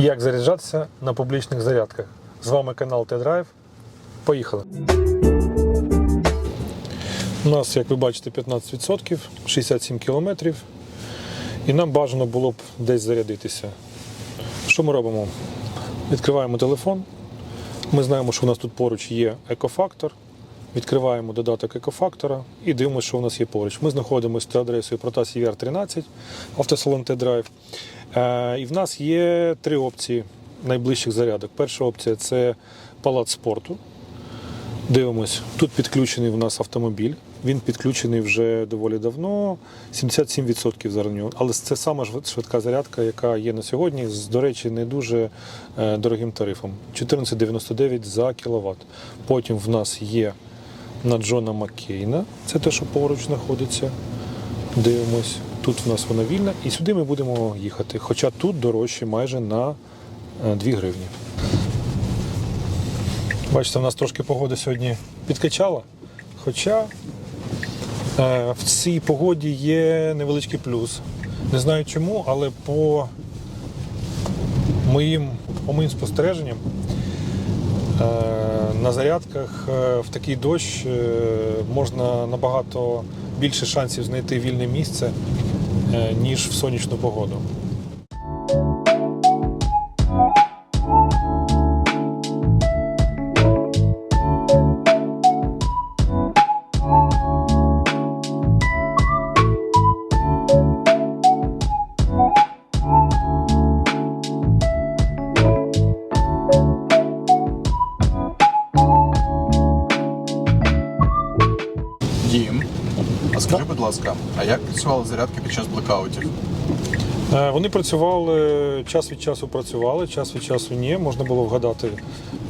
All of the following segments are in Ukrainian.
Як заряджатися на публічних зарядках? З вами канал T-Drive. Поїхали. У нас, як ви бачите, 15%, 67 кілометрів. І нам бажано було б десь зарядитися. Що ми робимо? Відкриваємо телефон. Ми знаємо, що у нас тут поруч є екофактор. Відкриваємо додаток екофактора і дивимося, що у нас є поруч. Ми знаходимося за адресою Протасів Яр 13, автосалон Т-Драйв. Е, І в нас є три опції найближчих зарядок. Перша опція це палац спорту. Дивимось, тут підключений в нас автомобіль. Він підключений вже доволі давно, 77% зараз. Але це сама швид- швидка зарядка, яка є на сьогодні, з, до речі, не дуже е, дорогим тарифом 14,99 за кіловат. Потім в нас є на Джона Маккейна, це те, що поруч знаходиться. Дивимось, тут в нас вона вільна, і сюди ми будемо їхати. Хоча тут дорожче майже на е, 2 гривні. Бачите, в нас трошки погода сьогодні підкачала. Хоча е, в цій погоді є невеличкий плюс. Не знаю чому, але по моїм, по моїм спостереженням е, на зарядках е, в такий дощ е, можна набагато більше шансів знайти вільне місце, е, ніж в сонячну погоду. Ласка, а як працювали зарядки під час блекаутів? Е, Вони працювали, час від часу працювали, час від часу ні. Можна було вгадати,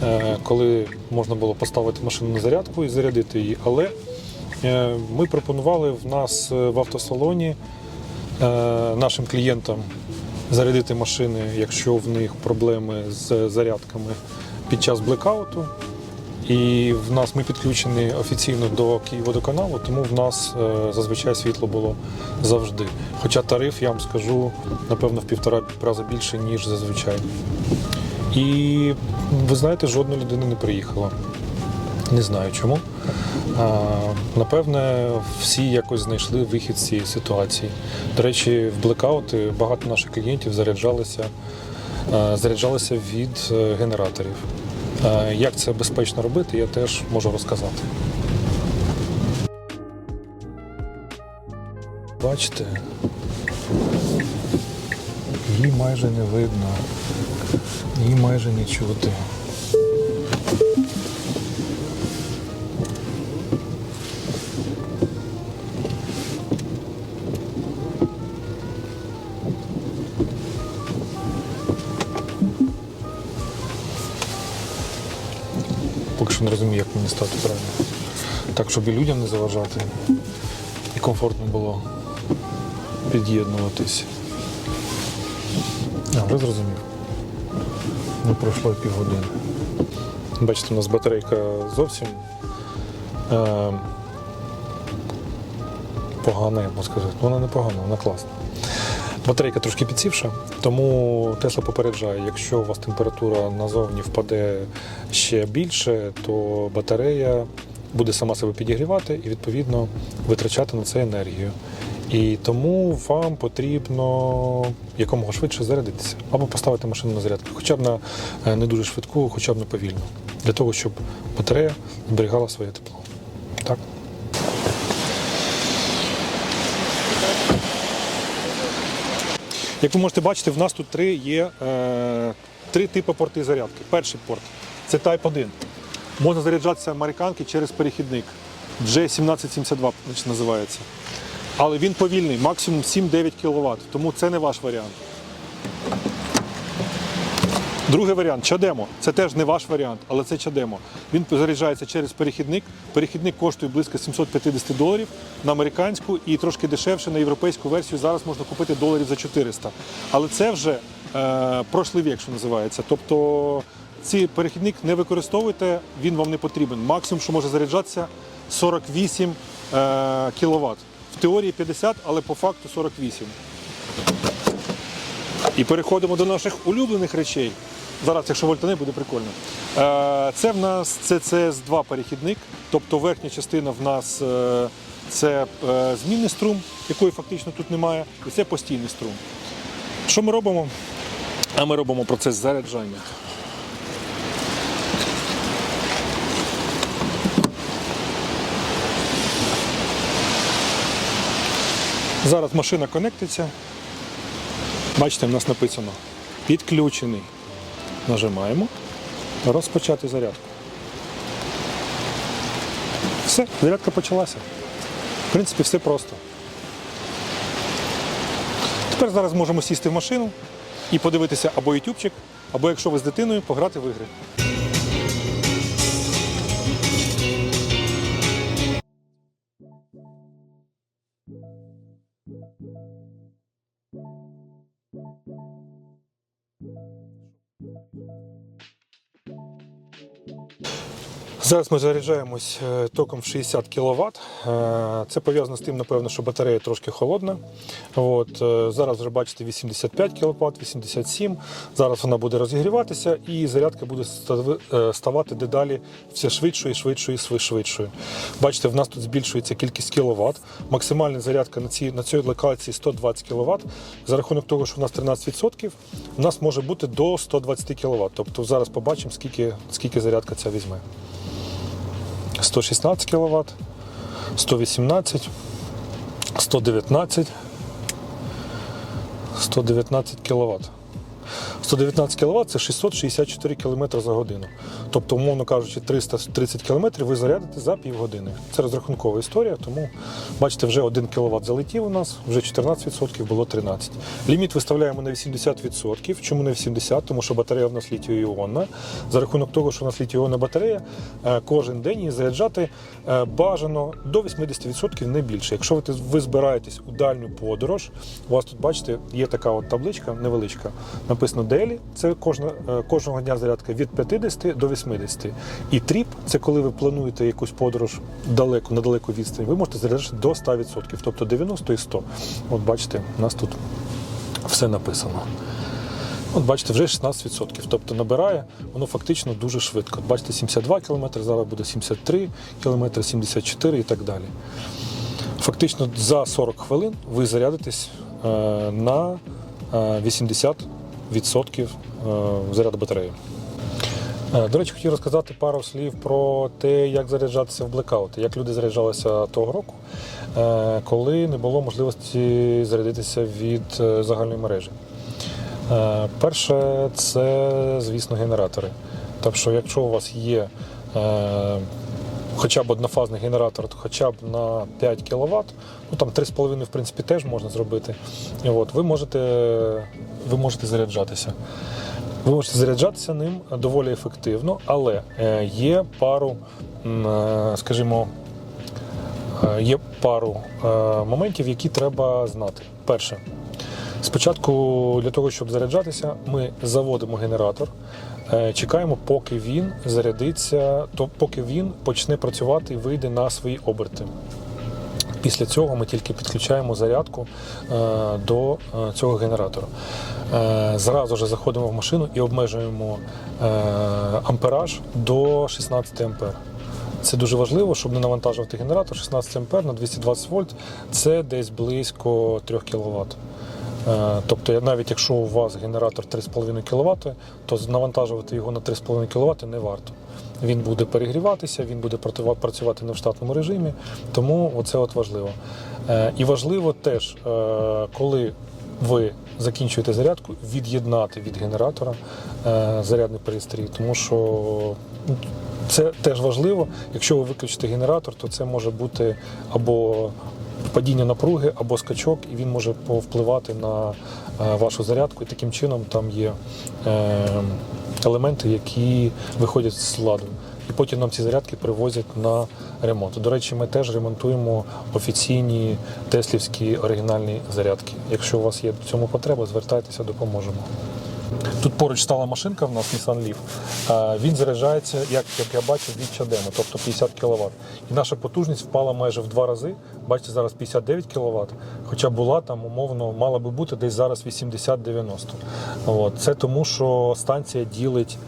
е, коли можна було поставити машину на зарядку і зарядити її. Але е, ми пропонували в нас в автосалоні нашим клієнтам зарядити машини, якщо в них проблеми з зарядками під час блекауту. І в нас ми підключені офіційно до Київводоканалу, тому в нас е, зазвичай світло було завжди. Хоча тариф, я вам скажу, напевно, в півтора рази більше, ніж зазвичай. І ви знаєте, жодна людина не приїхала. Не знаю чому. А, напевне, всі якось знайшли вихід з цієї ситуації. До речі, в блекаути багато наших клієнтів заряджалися, е, заряджалися від е, генераторів. Е, Як це безпечно робити, я теж можу розказати. Бачите, її майже не видно, її майже не чути. Стати правильно. Так, щоб і людям не заважати, і комфортно було під'єднуватись. А, вже зрозумів. Не пройшло півгодини. Бачите, у нас батарейка зовсім е, погана, я можу сказати. Ну, Вона не погана, вона класна. Батарейка трошки підсівша, тому Тесла попереджає, якщо у вас температура назовні впаде ще більше, то батарея буде сама себе підігрівати і відповідно витрачати на це енергію. І тому вам потрібно якомога швидше зарядитися або поставити машину на зарядку, хоча б на е, не дуже швидку, хоча б на повільну, для того, щоб батарея зберігала своє тепло. Так? Як ви можете бачити, в нас тут три є е, три типи порти зарядки. Перший порт це Type 1. Можна заряджатися американки через перехідник. G1772 називається. Але він повільний, максимум 7-9 кВт, тому це не ваш варіант. Другий варіант чадемо. Це теж не ваш варіант, але це чадемо. Він заряджається через перехідник. Перехідник коштує близько 750 доларів на американську і трошки дешевше на європейську версію. Зараз можна купити доларів за 400. Але це вже е, прошлий вік, що називається. Тобто цей перехідник не використовуйте, він вам не потрібен. Максимум, що може заряджатися 48 е, кВт. В теорії 50, але по факту 48. І переходимо до наших улюблених речей. Зараз, якщо вольтани, буде прикольно. Е, Це в нас CCS2 перехідник, тобто верхня частина в нас е, це е, змінний струм, якої фактично тут немає, і це постійний струм. Що ми робимо? А ми робимо процес заряджання. Зараз машина конектиться. Бачите, в нас написано підключений. Нажимаємо. Розпочати зарядку. Все, зарядка почалася. В принципі, все просто. Тепер зараз можемо сісти в машину і подивитися або ютубчик, або якщо ви з дитиною, пограти в ігри. Зараз ми заряджаємось е, током в 60 кВт. Це пов'язано з тим, напевно, що батарея трошки холодна. От, е, зараз вже бачите 85 кВт, 87. Зараз вона буде розігріватися і зарядка буде е, ставати дедалі все швидшою, швидшою, і швидшою. Бачите, в нас тут збільшується кількість кВт. Максимальна зарядка на цій, на цій локації 120 кВт. За рахунок того, що у нас 13%, у нас може бути до 120 кВт. Тобто зараз побачимо, скільки, скільки зарядка ця візьме. 116 кВт, 118, 119, 119 кВт. 119 кВт це 664 км за годину. Тобто, умовно кажучи, 330 км ви зарядите за півгодини. Це розрахункова історія, тому бачите, вже 1 кВт залетів у нас, вже 14%, було 13%. Ліміт виставляємо на 80%. Чому не 80%? Тому що батарея в нас літіо-іонна. За рахунок того, що у нас літіо-іонна батарея, е, кожен день її заряджати е, бажано до 80%, не більше. Якщо ви збираєтесь у дальню подорож, у вас тут, бачите, є така от табличка невеличка, написано Делі, це кожна, е, кожного дня зарядка від 50 до 80. І тріп це коли ви плануєте якусь подорож далеко, на далеку відстань, ви можете заряджати до 100%, тобто 90 і 100. От бачите, у нас тут все написано. От бачите, вже 16%. Тобто набирає воно фактично дуже швидко. Бачите, 72 км, зараз буде 73 км, 74 і так далі. Фактично за 40 хвилин ви зарядитесь е, на е, 80% е, заряду батареї. Е, До речі, хотів розказати пару слів про те, як заряджатися в блекаути, як люди заряджалися того року, е, коли не було можливості зарядитися від загальної мережі. Перше, це, звісно, генератори. Тобто, якщо у вас є хоча б однофазний генератор, то хоча б на 5 кВт, ну там 3,5 в принципі теж можна зробити. От, ви, можете, ви можете заряджатися. Ви можете заряджатися ним доволі ефективно, але е, є пару, е, скажімо, е, є пару моментів, які треба знати. Перше, спочатку для того, щоб заряджатися, ми заводимо генератор, чекаємо, поки він зарядиться, то поки він почне працювати і вийде на свої оберти. Після цього ми тільки підключаємо зарядку до цього генератора. Е, Зразу ж заходимо в машину і обмежуємо е, ампераж до 16 ампер. Це дуже важливо, щоб не навантажувати генератор. 16 ампер на 220 вольт це десь близько 3 кВт. Е, Тобто, навіть якщо у вас генератор 3,5 кВт, то навантажувати його на 3,5 кВт не варто. Він буде перегріватися, він буде працювати не в штатному режимі, тому от важливо. І важливо теж, коли ви закінчуєте зарядку, від'єднати від генератора е, зарядний пристрій, тому що ну, це теж важливо. Якщо ви виключите генератор, то це може бути або падіння напруги, або скачок, і він може повпливати на е, вашу зарядку. І таким чином там є е, елементи, які виходять з ладу. І потім нам ці зарядки привозять на ремонт. До речі, ми теж ремонтуємо офіційні теслівські оригінальні зарядки. Якщо у вас є в цьому потреба, звертайтеся, допоможемо. Тут поруч стала машинка в нас Nissan Leaf. Він заряджається, як, як я бачу, від чадему, тобто 50 кВт. І наша потужність впала майже в два рази. Бачите, зараз 59 кВт, хоча була там умовно, мала би бути десь зараз 80-90. От. Це тому, що станція ділить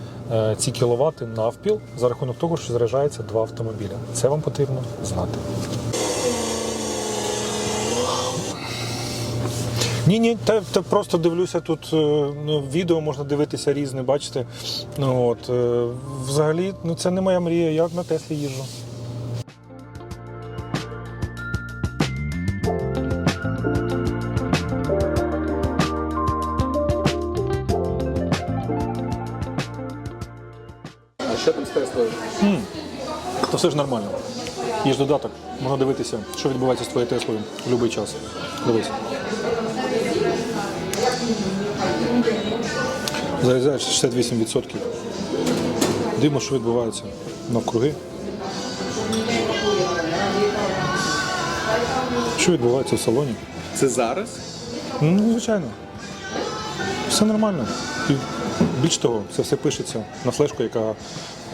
ці кіловати навпіл за рахунок того, що заряджається два автомобіля. Це вам потрібно знати. Ні, ні, та, та просто дивлюся тут. е, Ну, відео можна дивитися різне, бачите. Ну, от, е, взагалі, ну це не моя мрія, я на Теслі їжджу. Все ж нормально. Є ж додаток, можна дивитися, що відбувається з твоєю Теслою в будь-який час. Дивись. Заряджаєш 68%. Дивимо, що відбувається навкруги. Що відбувається в салоні? Це зараз? Ну, звичайно. Все нормально. І більш того, це все пишеться на флешку, яка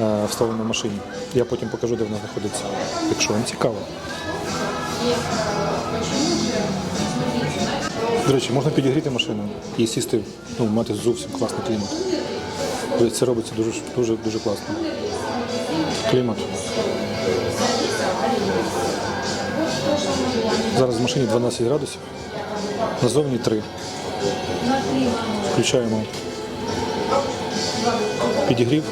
е, вставлена машині. Я потім покажу, де вона знаходиться, якщо вам цікаво. До речі, можна підігріти машину і сісти, ну, мати зовсім класний клімат. Тобто Це робиться дуже, дуже, дуже класно. Клімат. Зараз в машині 12 градусів, назовні 3. Включаємо підігрів.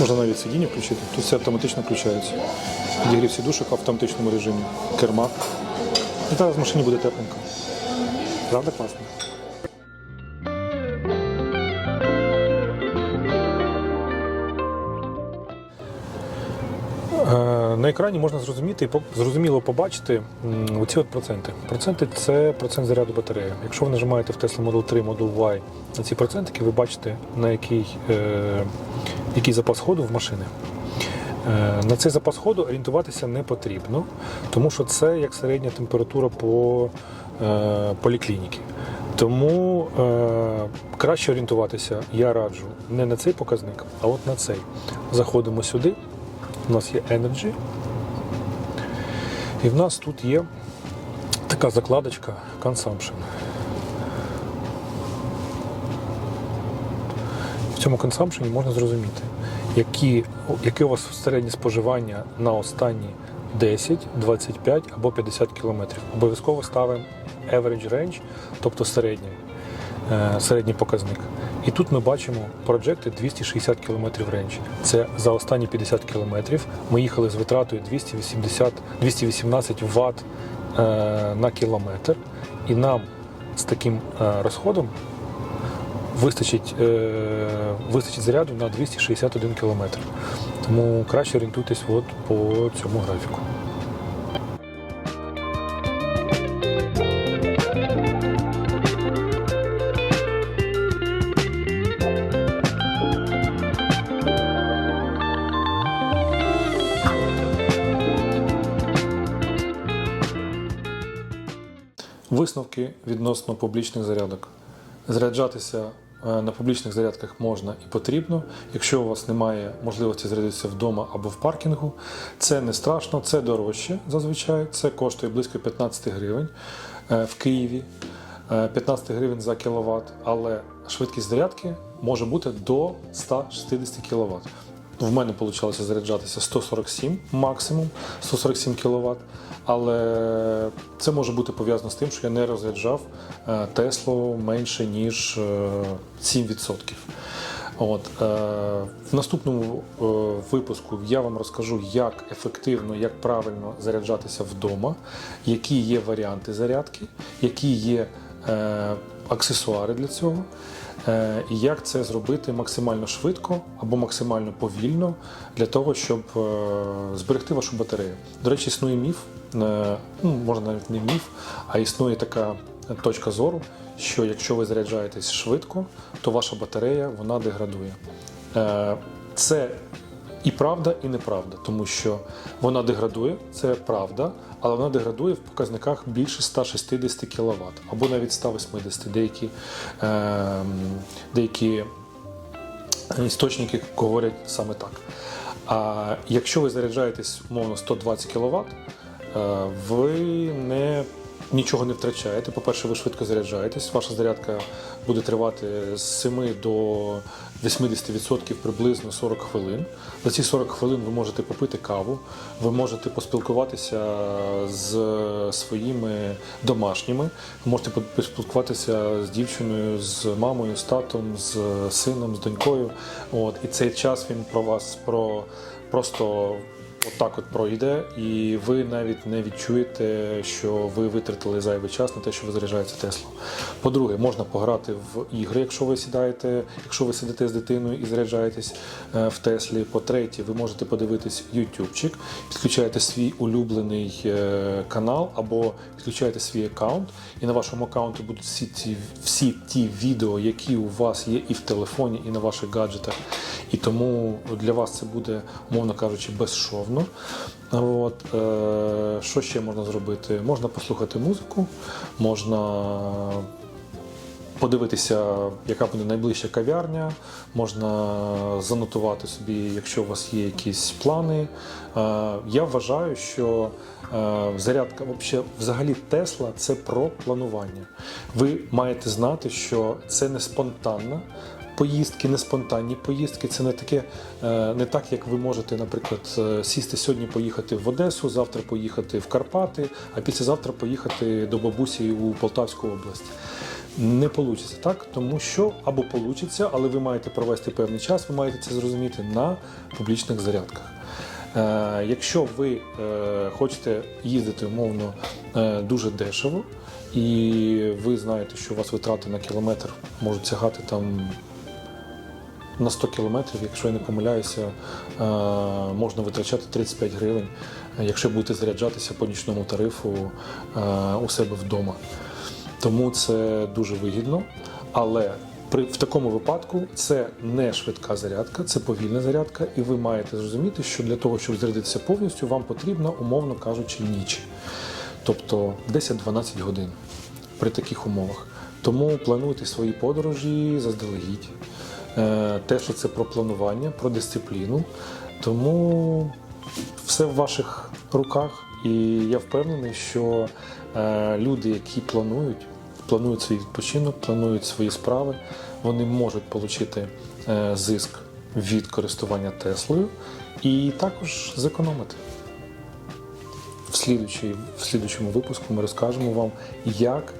Можна навіть сидіння включити. Тут все автоматично включається. Підігрів сідушок в автоматичному режимі. Керма. І зараз в машині буде тепленько. Правда класно? На екрані можна зрозуміти і зрозуміло побачити оці от проценти. Проценти це процент заряду батареї. Якщо ви нажимаєте в Tesla Model 3, Model Y на ці процентики, ви бачите, на який, е, який запас ходу в машини. Е, На цей запас ходу орієнтуватися не потрібно, тому що це як середня температура по е, поліклініки. Тому е, краще орієнтуватися, я раджу не на цей показник, а от на цей. Заходимо сюди. У нас є Energy. І в нас тут є така закладочка Consumption. В цьому Consumption можна зрозуміти, які, яке у вас середнє споживання на останні 10, 25 або 50 кілометрів. Обов'язково ставимо average range, тобто середній, е, середній показник. І тут ми бачимо проджекти 260 км range. Це за останні 50 км ми їхали з витратою 280, 218 Вт е, на кілометр. І нам з таким е, розходом вистачить, е, вистачить заряду на 261 км. Тому краще орієнтуйтесь от по цьому графіку. Висновки відносно публічних зарядок. Заряджатися е, на публічних зарядках можна і потрібно. Якщо у вас немає можливості зарядитися вдома або в паркінгу, це не страшно, це дорожче зазвичай. Це коштує близько 15 гривень е, в Києві. е, 15 гривень за кіловат, але швидкість зарядки може бути до 160 кВт. В мене вийшло заряджатися 147 максимум, 147 кВт. Але це може бути пов'язано з тим, що я не розряджав е, Теслу менше ніж е, 7%. От, е, в наступному е, випуску я вам розкажу, як ефективно, як правильно заряджатися вдома, які є варіанти зарядки, які є е, аксесуари для цього, е, і як це зробити максимально швидко або максимально повільно для того, щоб е, зберегти вашу батарею. До речі, існує міф, е, ну можна навіть не міф, а існує така точка зору, що якщо ви заряджаєтесь швидко, то ваша батарея вона деградує. Е, Це І правда, і неправда, тому що вона деградує, це правда, але вона деградує в показниках більше 160 кВт або навіть 180. Деякі, е, деякі істочники говорять саме так. А якщо ви заряджаєтесь умовно 120 кВт, ви не, нічого не втрачаєте. По-перше, ви швидко заряджаєтесь. Ваша зарядка буде тривати з 7 до 80% приблизно 40 хвилин. За ці 40 хвилин ви можете попити каву, ви можете поспілкуватися з своїми домашніми, ви можете поспілкуватися з дівчиною, з мамою, з татом, з сином, з донькою. От, і цей час він про вас про просто отак от пройде, і ви навіть не відчуєте, що ви витратили зайвий час на те, що ви заряджаєте Теслу. По-друге, можна пограти в ігри, якщо ви сідаєте, якщо ви сидите з дитиною і заряджаєтесь е, в Теслі. По-третє, ви можете подивитись ютубчик, підключаєте свій улюблений е, канал або підключаєте свій аккаунт, і на вашому аккаунті будуть всі ті, всі ті відео, які у вас є і в телефоні, і на ваших гаджетах. І тому для вас це буде, умовно кажучи, безшовно. От, е, що ще можна зробити? Можна послухати музику, можна подивитися, яка буде найближча кав'ярня, можна занотувати собі, якщо у вас є якісь плани. Е, Я вважаю, що е, зарядка, взагалі, Тесла це про планування. Ви маєте знати, що це не спонтанна. Поїздки, не спонтанні поїздки, це не таке, е, не так, як ви можете, наприклад, е, сісти сьогодні, поїхати в Одесу, завтра поїхати в Карпати, а післязавтра поїхати до бабусі у Полтавську область. Не вийде так, тому що або вийде, але ви маєте провести певний час, ви маєте це зрозуміти на публічних зарядках. Е, Якщо ви хочете їздити умовно дуже дешево, і ви знаєте, що у вас витрати на кілометр можуть сягати там на 100 кілометрів, якщо я не помиляюся, е, можна витрачати 35 гривень, якщо будете заряджатися по нічному тарифу е, у себе вдома. Тому це дуже вигідно. Але при в такому випадку це не швидка зарядка, це повільна зарядка, і ви маєте зрозуміти, що для того, щоб зарядитися повністю, вам потрібно, умовно кажучи, ніч. Тобто 10-12 годин при таких умовах. Тому плануйте свої подорожі заздалегідь. Е, Те, що це про планування, про дисципліну. Тому все в ваших руках. І я впевнений, що е, люди, які планують, планують свій відпочинок, планують свої справи, вони можуть отримати е, зиск від користування Теслою і також зекономити. В, слідуючому випуску ми розкажемо вам, як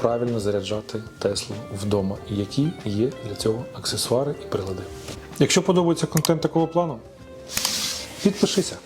правильно заряджати Теслу вдома і які є для цього аксесуари і прилади. Якщо подобається контент такого плану, підпишися.